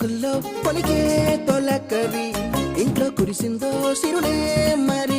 పలుకుల్లో పొలికే తొలకవి ఇంట్లో కురిసిందో సిరులే మరి